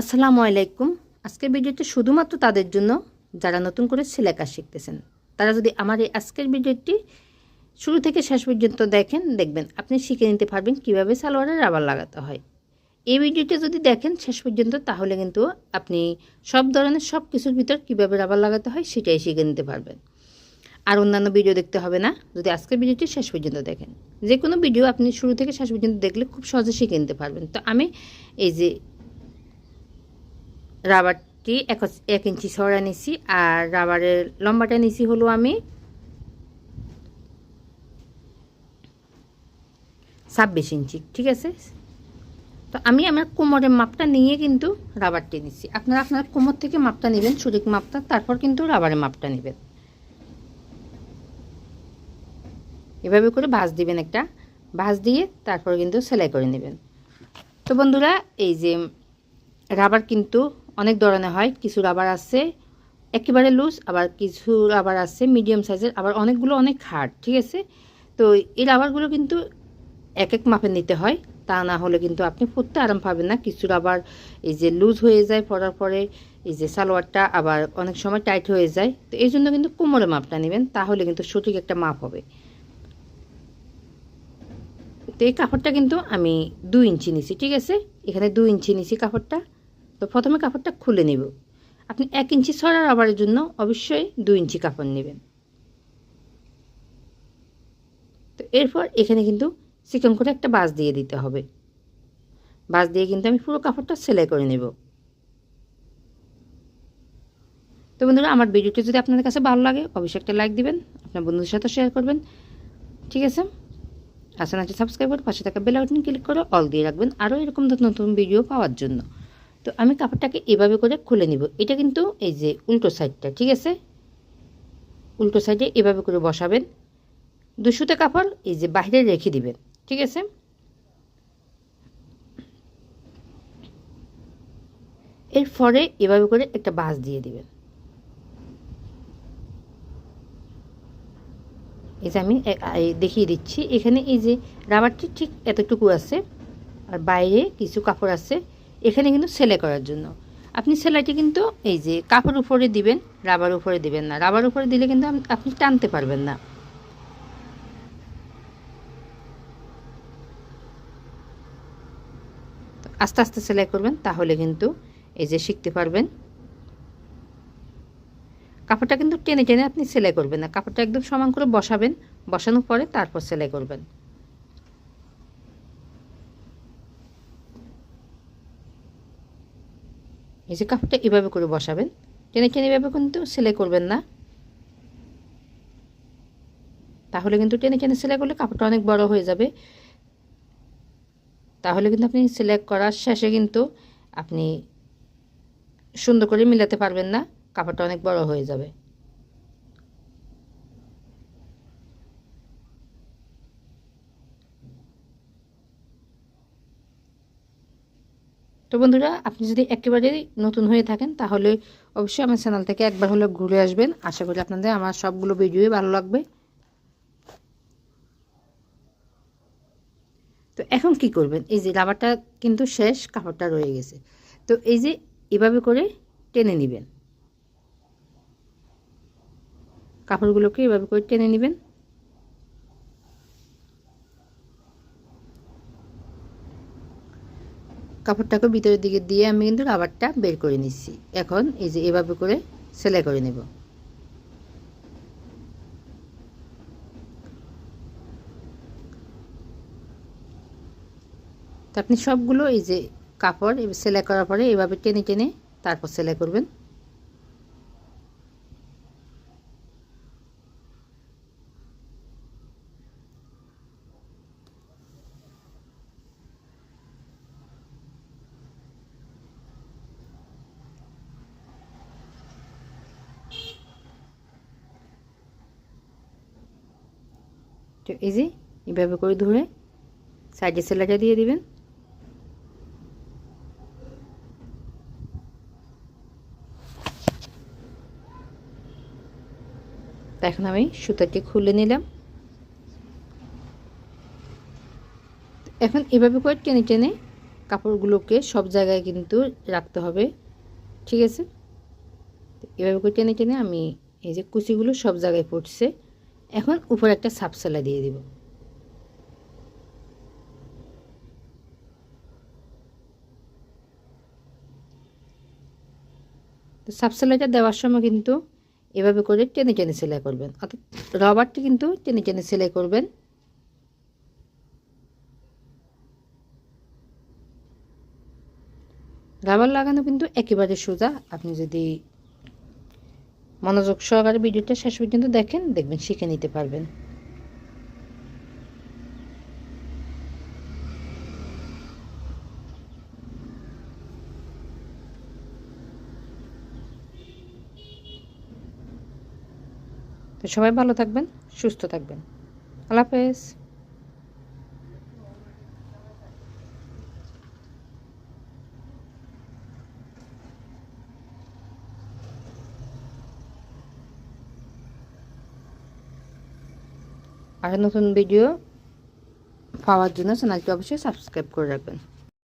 আসসালামু আলাইকুম। আজকের ভিডিওটি শুধুমাত্র তাদের জন্য যারা নতুন করে সেলাই কাজ শিখতেছেন, তারা যদি আমার এই আজকের ভিডিওটি শুরু থেকে শেষ পর্যন্ত দেখেন, দেখবেন আপনি শিখে নিতে পারবেন কীভাবে সালোয়ারে রাবার লাগাতে হয়। এই ভিডিওটি যদি দেখেন শেষ পর্যন্ত, তাহলে কিন্তু আপনি সব ধরনের সব কিছুর ভিতর কীভাবে রাবার লাগাতে হয় সেটাই শিখে নিতে পারবেন। আর অন্যান্য ভিডিও দেখতে হবে না, যদি আজকের ভিডিওটি শেষ পর্যন্ত দেখেন। যে কোনো ভিডিও আপনি শুরু থেকে শেষ পর্যন্ত দেখলে খুব সহজে শিখে নিতে পারবেন। তো আমি এই যে রাবারটি এক এক ইঞ্চি ছড়া নিছি, আর রাবারের লম্বাটা নিছি হলো আমি ছাব্বিশ ইঞ্চি, ঠিক আছে? তো আমি আমার কোমরের মাপটা নিয়ে কিন্তু রাবারটি নিচ্ছি আপনারা আপনার কোমর থেকে মাপটা নেবেন, সঠিক মাপটা, তারপর কিন্তু রাবারের মাপটা নেবেন। এভাবে করে ভাঁজ দিবেন একটা, ভাঁজ দিয়ে তারপর কিন্তু সেলাই করে নেবেন। তো বন্ধুরা, এই যে রাবার কিন্তু অনেক ধরনের হয়, কিছু রাবার আছে, একেবারে লুজ আবার কিছু রাবার আছে মিডিয়াম সাইজের আবার অনেকগুলো অনেক হার্ড ঠিক আছে? তো এই রাবারগুলো কিন্তু এক এক মাপে নিতে হয়, তা না হলে কিন্তু আপনি পরতে আরাম পাবেন না। কিছু রাবার এই যে লুজ হয়ে যায় পরার পরে, এই যে সালোয়ারটা আবার অনেক সময় টাইট হয়ে যায়, তো এই জন্য কিন্তু কোমরে মাপটা নেবেন, তাহলে কিন্তু সঠিক একটা মাপ হবে। তো এই কাপড়টা কিন্তু আমি দু ইঞ্চি নিছি, ঠিক আছে? এখানে দু ইঞ্চি নিছি কাপড়টা। তো প্রথমে কাপড়টা খুলে নেব। আপনি এক ইঞ্চি ছড়া রাবারের জন্য অবশ্যই দু ইঞ্চি কাপড় নেবেন। তো এরপর এখানে কিন্তু চিকন করে একটা বাস দিয়ে দিতে হবে। বাস দিয়ে কিন্তু আমি পুরো কাপড়টা সেলাই করে নেব। তো বন্ধুরা, আমার ভিডিওটি যদি আপনাদের কাছে ভালো লাগে, অবশ্যই একটা লাইক দিবেন, আপনার বন্ধুদের সাথে শেয়ার করবেন। ঠিক আছে? আর আছে সাবস্ক্রাইব করে পাশে থাকা বেল আইকন ক্লিক করে অল দিয়ে রাখবেন। আরও এরকম নতুন ভিডিও পাওয়ার জন্য। তো আমি কাপড়টাকে এভাবে করে খুলে নিব। এটা কিন্তু এই যে উল্টো সাইডটা, ঠিক আছে? উল্টো সাইডে এভাবে করে বসাবেন। দুশোতে কাপড় এই যে বাইরে রেখে দিবেন, ঠিক আছে? এর এরপরে এভাবে করে একটা বাস দিয়ে দিবেন। এই যে আমি দেখিয়ে দিচ্ছি। এখানে এই যে রাবারটি ঠিক এতটুকু আছে, আর বাইরে কিছু কাপড় আছে। এখানে কিন্তু সেলাই করার জন্য। আপনি সেলাইটি কিন্তু এই যে কাপড় উপরে দিবেন, রাবার উপরে দিবেন না। রাবার উপরে দিলে কিন্তু আপনি টানতে পারবেন না। আস্তে আস্তে সেলাই করবেন, তাহলে কিন্তু এই যে শিখতে পারবেন। কাপড়টা কিন্তু টেনে টেনে আপনি সেলাই করবেন না। কাপড়টা একদম সমান করে বসাবেন, বসানোর পরে তারপর সেলাই করবেন। এই যে কাপটা এভাবে করে বসাবেন। টেনে টেনে এভাবে কিন্তু সেলাই করবেন না। তাহলে কিন্তু টেনে টেনে সেলাই করলে কাপড়টা অনেক বড় হয়ে যাবে। তাহলে কিন্তু আপনি সেলাই করার শেষে কিন্তু আপনি সুন্দর করে মিলাতে পারবেন না, কাপড়টা অনেক বড় হয়ে যাবে। তো বন্ধুরা, আপনি যদি একেবারে নতুন হয়ে থাকেন, তাহলে অবশ্যই আমার চ্যানেল থেকে একবার হলে ঘুরে আসবেন। আশা করি আপনাদের আমার সবগুলো ভিডিওই ভালো লাগবে। তো এখন কি করবেন? এই যে রাবারটা কিন্তু শেষ, কাপড়টা রয়ে গেছে। তো এই যে এভাবে করে টেনে নেবেন। কাপড়গুলোকে এভাবে করে টেনে নেবেন। কাপড়টাকে ভিতরের দিকে দিয়ে আমি কিন্তু রাবারটা বের করে নিচ্ছি। এখন এই যে এভাবে করে সেলাই করে নেব। আপনি সবগুলো এই যে কাপড় সেলাই করার পরে এভাবে টেনে টেনে তারপর সেলাই করবেন। তো এই এভাবে করে ধরে সাইডে সেলাইটা দিয়ে দিবেন। এখন আমি সুতাটি খুলে নিলাম। এখন এভাবে করে টেনে টেনে কাপড়গুলোকে সব জায়গায় কিন্তু রাখতে হবে, ঠিক আছে? এভাবে করে টেনে টেনে আমি এই যে কুচিগুলো সব জায়গায় পড়ছে। এখন উপরে একটা সাপ সেলাই দিয়ে দিব। তো সাপ সেলাইটা দেওয়ার সময় কিন্তু এভাবে করে টেনে টেনে সেলাই করবেন। অর্থাৎ রবারটি কিন্তু টেনে টেনে সেলাই করবেন। রাবার লাগানো কিন্তু একেবারে সোজা। আপনি যদি মনোযোগ সহকারে ভিডিওটা শেষ পর্যন্ত দেখেন, দেখবেন শিখে নিতে পারবেন। তো সবাই ভালো থাকবেন, সুস্থ থাকবেন। আল্লাহ হাফেজ। আর নতুন ভিডিও পাওয়ার জন্য চ্যানেলটি অবশ্যই সাবস্ক্রাইব করে রাখবেন।